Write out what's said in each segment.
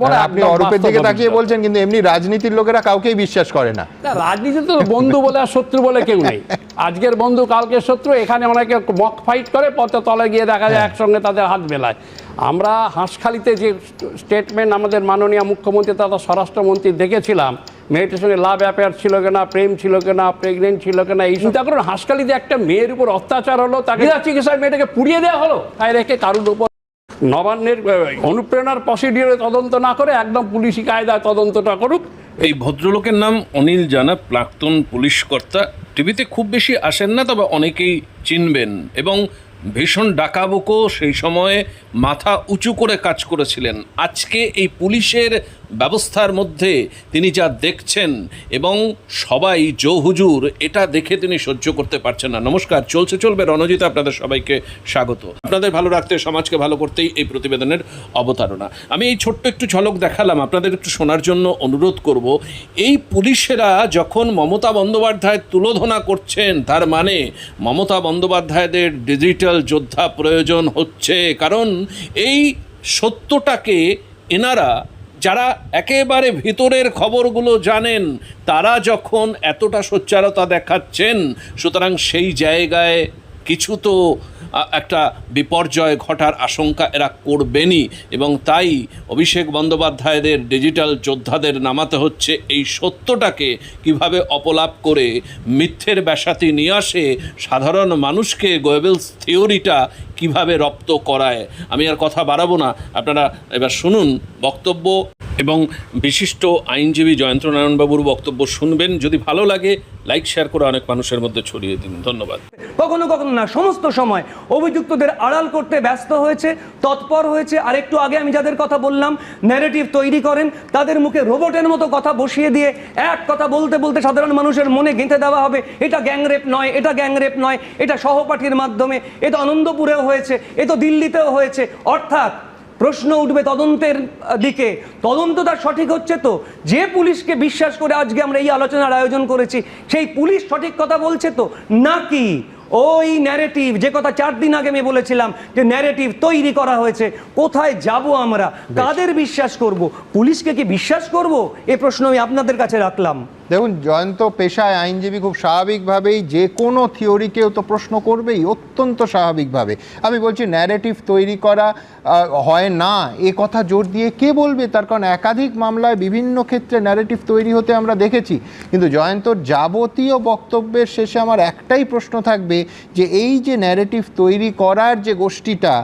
বলে আপনি অরূপের দিকে তাকিয়ে বলছেন কিন্তু এমনি রাজনীতির লোকেরা কাউকেই বিশ্বাস করে না। না, রাজনীতি তো বন্ধু বলে আর শত্রু বলে কেউ নেই। আজকের বন্ধু কালকের শত্রু এখানে অনেকে মক ফাইট করে পথে তলে গিয়ে দেখা যায় একসঙ্গে তাদের হাত মেলায়। আমরা হাঁসখালিতে যে স্টেটমেন্ট আমাদের মাননীয় মুখ্যমন্ত্রী তথা স্বরাষ্ট্রমন্ত্রী দেখেছিলাম মেয়েটির সঙ্গে লাভ অ্যাফেয়ার ছিল কিনা প্রেম ছিল কিনা প্রেগনেন্ট ছিল কিনা এই চিন্তা করুন হাঁসখালিতে একটা মেয়ের উপর অত্যাচার হলো তাকে চিকিৎসায় মেয়েটাকে পুড়িয়ে দেওয়া হলো। তাই রেখে কারুর উপর নবান্নের অনুপ্রেরণার প্রসিডিওরে তদন্ত না করে একদম পুলিশি কায়দায় তদন্তটা করুক। এই ভদ্রলোকের নাম অনিল জানা, প্রাক্তন পুলিশ কর্তা। টিভিতে খুব বেশি আসেন না, তবে অনেকেই চিনবেন এবং ভীষণ ডাকাবুকো সেই সময়ে মাথা উঁচু করে কাজ করেছিলেন। আজকে এই পুলিশের ব্যবস্থার মধ্যে তিনি যা দেখছেন এবং সবাই, জো হুজুর, এটা দেখে তিনি সহ্য করতে পারছেন না। নমস্কার, চলছে, চলবে। রণজিৎ, আপনাদের সবাইকে স্বাগত। আপনাদের ভালো রাখতে, সমাজকে ভালো করতেই এই প্রতিবেদনের অবতারণা। আমি এই ছোট্ট একটু ঝলক দেখালাম, আপনাদের একটু শোনার জন্য অনুরোধ করব। এই পুলিশেরা যখন মমতা বন্দ্যোপাধ্যায় তুলোধনা করছেন, তার মানে মমতা বন্দ্যোপাধ্যায়দের ডিজিটাল যোদ্ধা প্রয়োজন হচ্ছে। কারণ এই সত্যটাকে এনারা যারা একেবারে ভিতরের খবরগুলো জানেন, তারা যখন এতটা সোচ্চারতা দেখাচ্ছেন, সুতরাং সেই জায়গায় কিছু তো একটা বিপর্যয় ঘটার আশঙ্কা এরা করবেনই। এবং তাই অভিষেক বন্দ্যোপাধ্যায়দের ডিজিটাল যোদ্ধাদের নামাতে হচ্ছে এই সত্যটাকে কীভাবে অপলাপ করে মিথ্যের ব্যাসাতি নিয়ে আসে, সাধারণ মানুষকে গোয়েবেলস থিওরিটা কীভাবে রপ্ত করায়, আমি আর কথা বাড়াবো না। আপনারা এবার শুনুন বক্তব্য এবং বিশিষ্ট আইনজীবী জয়ন্তনারায়ণবাবুর বক্তব্য শুনবেন। যদি ভালো লাগে লাইক শেয়ার করে অনেক মানুষের মধ্যে ছড়িয়ে দিন। ধন্যবাদ। কখনো কখনো না, সমস্ত সময় অভিযুক্তদের আড়াল করতে ব্যস্ত হয়েছে, তৎপর হয়েছে। আর একটু আগে আমি যাদের কথা বললাম ন্যারেটিভ তৈরি করেন, তাদের মুখে রোবটের মতো কথা বসিয়ে দিয়ে এক কথা বলতে বলতে সাধারণ মানুষের মনে গেঁথে দেওয়া হবে। এটা গ্যাংরেপ নয়, এটা গ্যাংরেপ নয়, এটা সহপাঠীর মাধ্যমে। এ তো আনন্দপুরেও হয়েছে, এ তো দিল্লিতেও হয়েছে। অর্থাৎ প্রশ্ন উঠবে তদন্তের দিকে। তদন্তটা সঠিক হচ্ছে তো। যে পুলিশকে বিশ্বাস করে আজকে আমরা এই আলোচনার আয়োজন করেছি সেই পুলিশ সঠিক কথা বলছে তো? নাকি ওই ন্যারেটিভ যে কথা চার দিন আগে আমি বলেছিলাম যে ন্যারেটিভ তৈরি করা হয়েছে কোথায় যাব আমরা? কাদের বিশ্বাস করব? পুলিশকে কি বিশ্বাস করব? এ প্রশ্ন আমি আপনাদের কাছে রাখলাম। দেখুন, জয়ন্ত পেশায় আইনজীবী খুব স্বাভাবিকভাবেই যে কোনো থিওরিকেও তো প্রশ্ন করবেই, অত্যন্ত স্বাভাবিকভাবে। আমি বলছি ন্যারেটিভ তৈরি করা হয় না, এ কথা জোর দিয়ে কে বলবে? তার কারণ একাধিক মামলায় বিভিন্ন ক্ষেত্রে ন্যারেটিভ তৈরি হতে আমরা দেখেছি। কিন্তু জয়ন্তর যাবতীয় বক্তব্যের শেষে আমার একটাই প্রশ্ন থাকবে যে, এই যে ন্যারেটিভ তৈরি করার যে গোষ্ঠীটা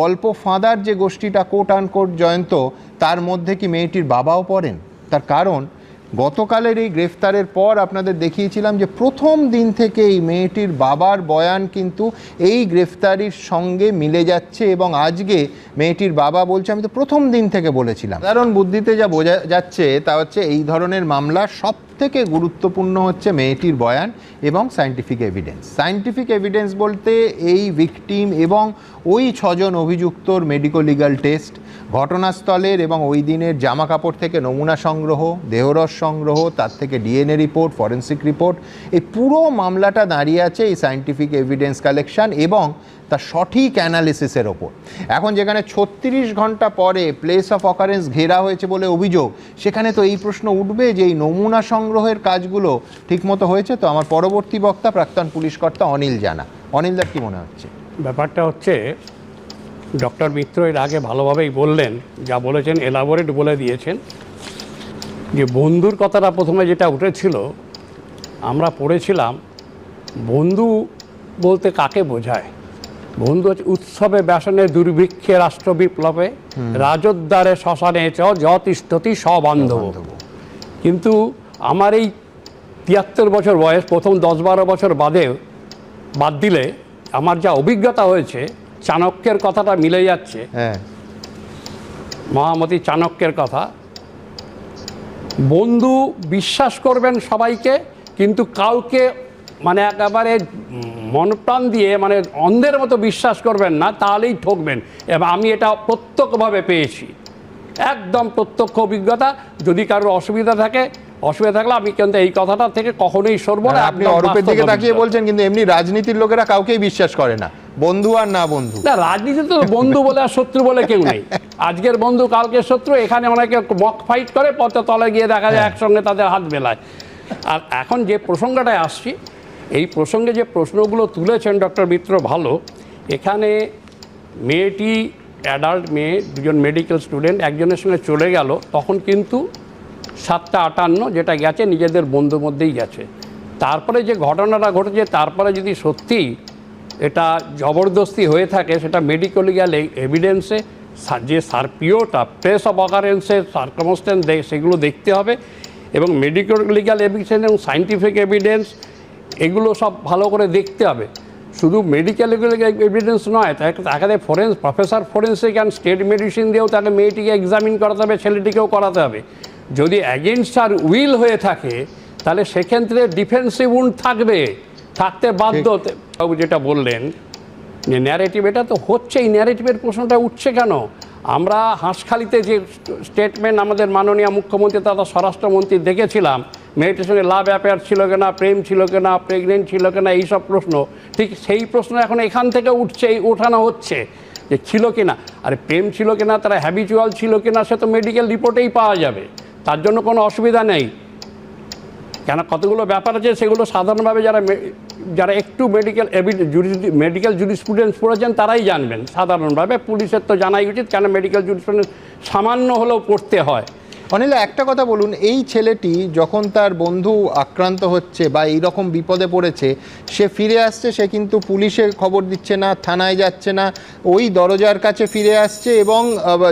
গল্প ফাঁদার যে গোষ্ঠীটা কোট আনকোট জয়ন্ত, তার মধ্যে কি মেয়েটির বাবাও পড়েন? তার কারণ গতকালের এই গ্রেফতারের পর আপনাদের দেখিয়েছিলাম যে প্রথম দিন থেকে এই মেয়েটির বাবার বয়ান কিন্তু এই গ্রেফতারির সঙ্গে মিলে যাচ্ছে এবং আজকে মেয়েটির বাবা বলছে, আমি তো প্রথম দিন থেকে বলেছিলাম। সাধারণ বুদ্ধিতে যা বোঝা যাচ্ছে তা হচ্ছে এই ধরনের মামলা সব থেকে গুরুত্বপূর্ণ হচ্ছে মেয়েটির বয়ান এবং সায়েন্টিফিক এভিডেন্স সায়েন্টিফিক এভিডেন্স বলতে এই ভিকটিম এবং ওই ছজন অভিযুক্তর মেডিকো লিগাল টেস্ট ঘটনাস্থলের এবং ওই দিনের জামা কাপড় থেকে নমুনা সংগ্রহ, দেহরস সংগ্রহ, তার থেকে ডিএনএ রিপোর্ট, ফরেন্সিক রিপোর্ট, এই পুরো মামলাটা দাঁড়িয়ে আছে এই সায়েন্টিফিক এভিডেন্স কালেকশন এবং তার সঠিক অ্যানালিসিসের ওপর। এখন যেখানে ছত্রিশ ঘণ্টা পরে প্লেস অফ অকারেন্স ঘেরা হয়েছে বলে অভিযোগ, সেখানে তো এই প্রশ্ন উঠবে যে এই নমুনা সংগ্রহের কাজগুলো ঠিকমতো হয়েছে? তো আমার পরবর্তী বক্তা প্রাক্তন পুলিশ কর্তা অনিল জানা। অনিলদার কি মনে হচ্ছে? ব্যাপারটা হচ্ছে ডক্টর মিত্র এর আগে ভালোভাবেই বললেন যা বলেছেন এলাবোরেট বলে দিয়েছেন যে বন্ধুর কথাটা প্রথমে যেটা উঠেছিল আমরা পড়েছিলাম বন্ধু বলতে কাকে বোঝায়? বন্ধু হচ্ছে উৎসবে ব্যাসনে দুর্ভিক্ষে রাষ্ট্র বিপ্লবে রাজোদ্দারে শ্মশানে চ যতিষ্ঠতি সবান্ধব কিন্তু আমার এই তিয়াত্তর বছর বয়স প্রথম দশ বারো বছর বাদে বাদ দিলে আমার যা অভিজ্ঞতা হয়েছে চাণক্যের কথাটা মিলে যাচ্ছে। হ্যাঁ। মহামতি চাণক্যের কথা। বন্ধু বিশ্বাস করবেন সবাইকে কিন্তু কাউকে মানে একেবারে মনপ্রাণ দিয়ে মানে অন্ধের মতো বিশ্বাস করবেন না তাহলেই ঠকবেন। এবং আমি এটা প্রত্যক্ষভাবে পেয়েছি। একদম প্রত্যক্ষ অভিজ্ঞতা। যদি কারোর অসুবিধা থাকে অসুবিধা থাকলে আমি কিন্তু এই কথাটা থেকে কখনোই সরবো না আপনি অরূপের দিকে তাকিয়ে বলছেন কিন্তু এমনি রাজনীতির লোকেরা কাউকেই বিশ্বাস করে না। বন্ধু আর না বন্ধু। না রাজনীতি তো বন্ধু বলে আর শত্রু বলে কেউ নেই। আজকের বন্ধু কালকের শত্রু এখানে অনেকে বক ফাইট করে পথে তলে গিয়ে দেখা যায় একসঙ্গে তাদের হাত মেলায়। আর এখন যে প্রসঙ্গটায় আসছি এই প্রসঙ্গে যে প্রশ্নগুলো তুলেছেন ডক্টর মিত্র ভালো এখানে মেয়েটি অ্যাডাল্ট মেয়ে দুজন মেডিকেল স্টুডেন্ট একজনের সঙ্গে চলে গেল তখন কিন্তু সাতটা আটান্ন যেটা গেছে নিজেদের বন্ধুর মধ্যেই গেছে। তারপরে যে ঘটনাটা ঘটেছে তারপরে যদি সত্যি এটা জবরদস্তি হয়ে থাকে, সেটা মেডিকেল লিগাল এভিডেন্সে যে সারপিওটা প্রেস অফ অকারেন্সে সার্কমস্টেন্স সেগুলো দেখতে হবে এবং মেডিকেল লিগাল এভিডেন্স এবং সাইন্টিফিক এভিডেন্স এগুলো সব ভালো করে দেখতে হবে। শুধু মেডিকেল এভিডেন্স নয় তাকে ফরেন্স professor forensic and state medicine দিয়েও তাকে মেয়েটিকে এক্সামিন করাতে হবে, ছেলেটিকেও করাতে হবে। যদি অ্যাগেনস্ট আর উইল হয়ে থাকে, তাহলে সেক্ষেত্রে ডিফেন্সিভ উন্ড থাকবে। থাকতে বাধ্য বাবু যেটা বললেন যে ন্যারেটিভ এটা তো হচ্ছেই ন্যারেটিভের প্রশ্নটা উঠছে কেন? আমরা হাঁসখালিতে যে স্টেটমেন্ট আমাদের মাননীয় মুখ্যমন্ত্রী তথা স্বরাষ্ট্রমন্ত্রী দেখেছিলাম মেয়েটির সঙ্গে লাভ অ্যাফেয়ার ছিল কিনা প্রেম ছিল কিনা প্রেগনেন্ট ছিল কিনা এইসব প্রশ্ন ঠিক সেই প্রশ্ন এখন এখান থেকে উঠছে এই ওঠানো হচ্ছে যে ছিল কিনা। আরে প্রেম ছিল কিনা তারা হ্যাবিচুয়াল ছিল কিনা সে তো মেডিকেল রিপোর্টেই পাওয়া যাবে তার জন্য কোনো অসুবিধা নেই। কেন কতগুলো ব্যাপার আছে সেগুলো সাধারণভাবে যারা যারা একটু মেডিকেল মেডিকেল জুরিস্প্রুডেন্স পড়েছেন, তারাই জানবেন। সাধারণভাবে পুলিশের তো জানাই উচিত কেন মেডিকেল জুরিস্প্রুডেন্স সামান্য হলেও পড়তে হয়। অনিল একটা কথা বলুন এই ছেলেটি যখন তার বন্ধু আক্রান্ত হচ্ছে বা এই রকম বিপদে পড়েছে সে ফিরে আসছে সে কিন্তু পুলিশে খবর দিচ্ছে না থানায় যাচ্ছে না ওই দরজার কাছে ফিরে আসছে এবং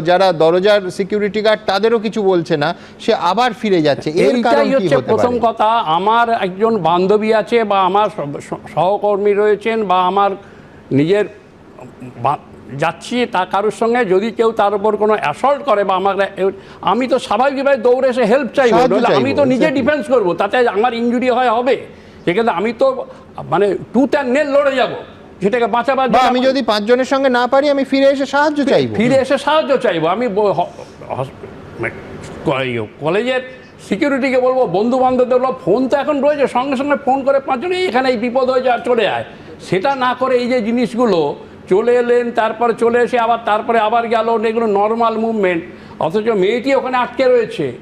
যারা দরজার সিকিউরিটি গার্ড তাদেরও কিছু বলছে না সে আবার ফিরে যাচ্ছে। এর কারণ কি হতে প্রথম কথা আমার একজন বান্ধবী আছে বা আমার সহ- সহ- সহকর্মী রয়েছেন বা আমার নিজের যাচ্ছি তা কারোর সঙ্গে যদি কেউ তার উপর কোনো অ্যাসল্ট করে বা আমার আমি তো স্বাভাবিকভাবে দৌড়ে এসে হেল্প চাইব আমি তো নিজে ডিফেন্স করব তাতে আমার ইঞ্জুরি হয় হবে। সেক্ষেত্রে আমি তো মানে টুথ অ্যান্ড নেল লড়ে যাব সেটাকে বাঁচাবার আমি যদি পাঁচজনের সঙ্গে না পারি আমি ফিরে এসে সাহায্য চাইব। ফিরে এসে সাহায্য চাইব। আমি মানে কলেজের সিকিউরিটিকে বলব বন্ধু বান্ধবদের বলব ফোন তো এখন রয়েছে সঙ্গে সঙ্গে ফোন করে পাঁচজন "এই এখানে এই বিপদ হয়ে যা চলে আয়। সেটা না করে এই যে জিনিসগুলো চলে এলেন তারপরে চলে এসে আবার তারপরে আবার গেল এগুলো নর্মাল মুভমেন্ট অথচ মেয়েটি ওখানে আটকে রয়েছে।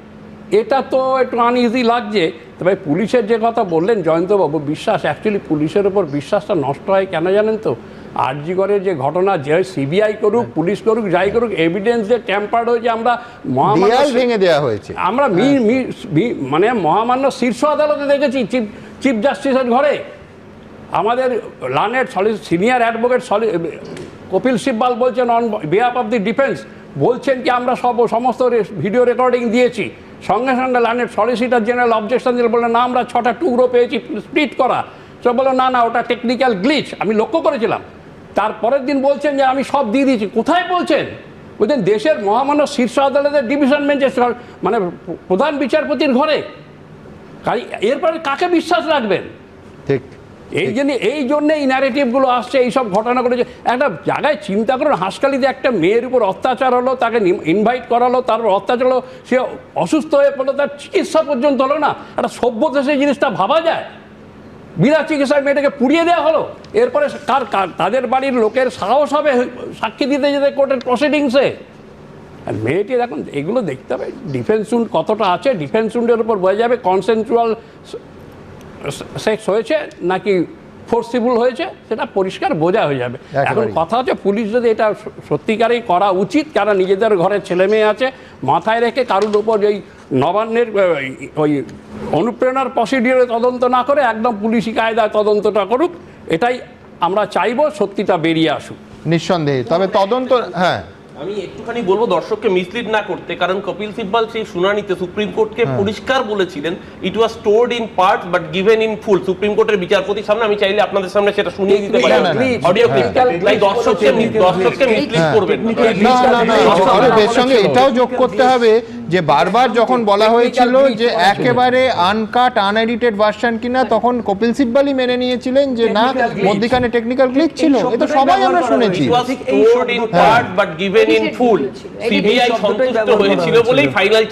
এটা তো একটু আনইজি লাগছে। তবে পুলিশের যে কথা বললেন জয়ন্তবাবু বিশ্বাস অ্যাকচুয়ালি পুলিশের উপর বিশ্বাসটা নষ্ট হয় কেন জানেন তো? আরজিগড়ের যে ঘটনা যে সিবিআই করুক পুলিশ করুক যাই করুক এভিডেন্স যে ট্যাম্পার্ড হয়েছে আমরা মহামান্য ভেঙে দেওয়া হয়েছে। আমরা মি- মানে মহামান্য শীর্ষ আদালতে দেখেছি চিফ চিফ জাস্টিসের ঘরে। আমাদের learned Soli senior advocate Soli Kapil Sibal বলছেন on behalf of the defence বলছেন কি আমরা সব সমস্ত ভিডিও রেকর্ডিং দিয়েছি। সঙ্গে সঙ্গে লার্নেড সলিসিটার জেনারেল অবজেকশন দিলে বললেন, না, আমরা ছটা টুকরো পেয়েছি স্প্লিট করা। সব বলল, না না, ওটা টেকনিক্যাল গ্লিচ আমি লক্ষ্য করেছিলাম। তারপরের দিন বলছেন যে, আমি সব দিয়ে দিয়েছি। কোথায় বলছেন? বলছেন, দেশের মহামান্য শীর্ষ আদালতের ডিভিশন বেঞ্চে মানে প্রধান বিচারপতির ঘরে। এরপরে কাকে বিশ্বাস রাখবেন? ঠিক। এই জন্য এই জন্য এই ন্যারেটিভগুলো আসছে, এইসব ঘটনাগুলো যে একটা জায়গায় চিন্তা করুন হাসকালিতে একটা মেয়ের উপর অত্যাচার হলো, তাকে ইনভাইট করালো তারপর অত্যাচার হলো, সে অসুস্থ হয়ে পড়ল, তার চিকিৎসা পর্যন্ত হলো না। একটা সভ্য দেশে জিনিসটা ভাবা যায়। বিনা চিকিৎসায় মেয়েটাকে পুড়িয়ে দেওয়া হলো। এরপরে কার কার, তাদের বাড়ির লোকের সাহস হবে সাক্ষী দিতে যেতে কোর্টের প্রসিডিংসে আর মেয়েটি এখন এগুলো দেখতে হবে ডিফেন্স কতটা আছে ডিফেন্স উন্ডের উপর বোঝা যাবে কনসেন্টুয়াল সেক্স হয়েছে নাকি ফোর্সিবল হয়েছে সেটা পরিষ্কার বোঝা হয়ে যাবে। এখন কথা হচ্ছে পুলিশ যদি এটা সত্যিকারেই করা উচিত কারণ নিজেদের ঘরে ছেলে মেয়ে আছে মাথায় রেখে কারুর উপর এই নবান্নের ওই অনুপ্রেরণার প্রসিডিওরে তদন্ত না করে একদম পুলিশি কায়দায় তদন্তটা করুক এটাই আমরা চাইব সত্যিটা বেরিয়ে আসুক। নিঃসন্দেহে। তবে তদন্ত হ্যাঁ। আমি একটুখানি বলব দর্শককে মিসলিড না করতে কারণ কপিল সিব্বাল সেই শুনানিতে সুপ্রিম কোর্টকে পরিষ্কার বলেছিলেন it was stored in part but given in full supreme কোর্টের বিচারপতির সামনে আমি চাইলে আপনাদের সামনে সেটা শুনিয়ে দিতে পারি না, না, না। অডিও তাই দর্শককে দর্শককে মিসলিড হ্যাঁ। করবেন না। না না সঙ্গে এটাও যোগ করতে হবে যে বারবার যখন বলা হয়েছিল যে একেবারে আনকাট আনএডিটেড ভার্সন কিনা তখন কপিল সিব্বালই মেনে নিয়েছিলেন যে না। মধ্যিখানে টেকনিক্যাল গ্লিচ ছিল। এই এ তো সবাই আমরা শুনেছি। in full. Edited CBI শব্দটাই সন্তুষ্ট হয়েছিল। বলেই ফাইনাল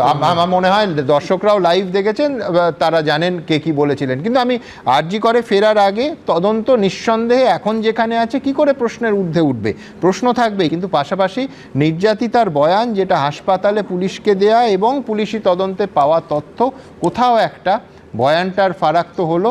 আম- আমার মনে হয় দর্শকরাও লাইভ দেখেছেন তারা জানেন কে কি বলেছিলেন। কিন্তু আমি আরজি করে ফেরার আগে তদন্ত নিঃসন্দেহে এখন যেখানে আছে কি করে প্রশ্নের ঊর্ধ্বে উঠবে? প্রশ্ন থাকবে কিন্তু পাশাপাশি নির্যাতিতার বয়ান যেটা হাসপাতালে পুলিশকে দেয়া এবং পুলিশি তদন্তে পাওয়া তথ্য কোথাও একটা বয়ানটার ফারাক তো হলো।